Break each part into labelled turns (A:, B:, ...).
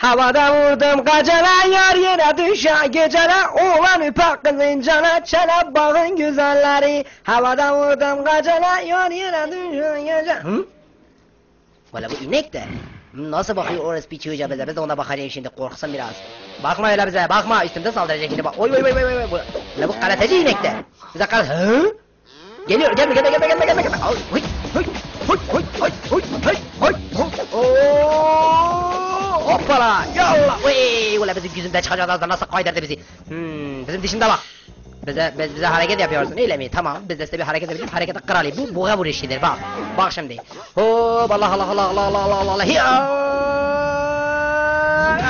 A: Havada vurdum kaçana yar yere düşer gecene Oğlan üpek kızın cana çelep bağın güzelleri. Havada vurdum kaçana yar yere düşer gecene Hı? Valla bu inek de Nasıl bakıyor orası bir çocuğa bize biz de ona bakacağız şimdi korksun biraz. Bakma öyle bize bakma üstümde saldıracak şimdi bak. Oy oy oy oy oy Valla bu karateci inek de. Bize karat Hı? Geliyor gelme gelme gelme gelme gelme oy oy oy oy oy Allah! Ya Allah! Vıy! Ula bizim yüzümden çıkacağız ağızdan nasıl kaydırdı bizi? Hmm, bizim dişinde bak. Bize, biz, bize hareket yapıyorsun öyle mi? Tamam biz de size bir hareket yapacağız. Harekete kralıyım. Bu buğa vuruşidir bak. Bak şimdi. Hop Allah Allah Allah Allah Allah Allah Allah. Hiya!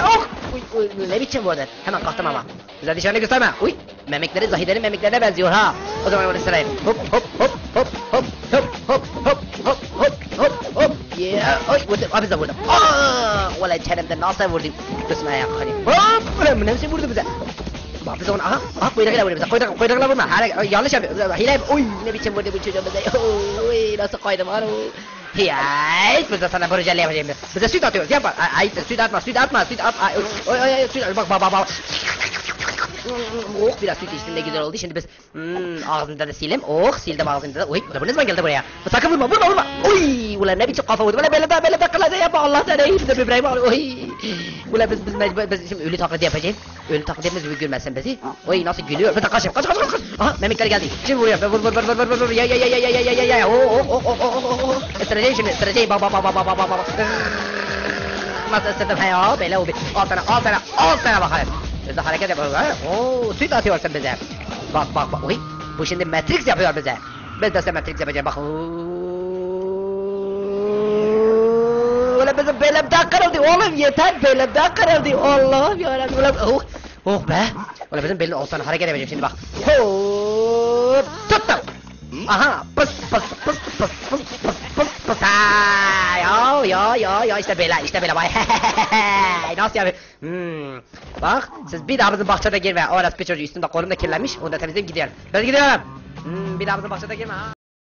A: Oh! Uy, uy, ne biçim bu odan? Hemen kalktım ama. Bize dişlerini gösterme. Uy! Memekleri Zahide'nin memeklerine benziyor ha. O zaman oraya sırayım. Hop hop hop hop. bisa berdua آه، ولا يتحرم ذا الناصر بردي بس ما يقخني آه، ولا من نفسي بردي بس ما في زون آه آه كويدا كده بس كويدا كويدا كده ما حاجة يلا شباب. هلا أوي نبي تشم بردي بتشوف بس أوي ناس قايدة ما هي عايز بس أنا برجع ليه بس سويت اتيو يابا عايز سويت أتما سويت أتما سويت اب أوي أوي سويت بابا بابا Hmm, oh biraz süt içtim de güzel oldu. Şimdi biz hmm, ağzımda da sileyim. Oh sildim ağzımda da. Oy bu ne geldi buraya? Sakın vurma vurma vurma. Oy ulan ne biçim kafa vurdu. Ulan böyle daha böyle takılacak yapma Allah sana iyi bize böbreğimi al. Oy. Ulan biz biz mecbur biz şimdi ölü taklidi yapacağız. Ölü taklidimiz bir gülmesin bizi. Oy nasıl gülüyor. Bir de kaçayım kaç kaç kaç kaç. Aha memekler geldi. Şimdi vuruyor. Vur vur vur vur vur vur. Ya ya ya ya ya ya ya ya. Oh oh oh oh oh oh oh. oh. Estireceğim şimdi estireceğim. Bak bak bak bak bak bak bak. Nasıl estirdim he ya. Böyle o bir. Al sana al sana al sana bakalım biz de hareket yapıyoruz ha? Oo süt atıyorsun bize. Bak bak bak. Oy bu şimdi Matrix yapıyor bize. Biz de size Matrix yapacağız bak. Ulan bizim belimden kırıldı oğlum yeter. Belimden kırıldı Allah'ım yarabbim. Ulan oh oh be. Ulan bizim belin olsan hareket yapacağım şimdi bak. Hop tuttum Aha pıs pıs pıs pıs pıs pıs pıs pıs. Ha ya ya ya ya işte böyle işte böyle vay nasıl yapıyor hmm. bak siz bir daha bizim bahçede girme. Orası bir çocuğu üstünde kolumda kirlenmiş. Onu da temizleyip gidiyorum ben gidiyorum. Hmm, bir daha bizim bahçede girme ha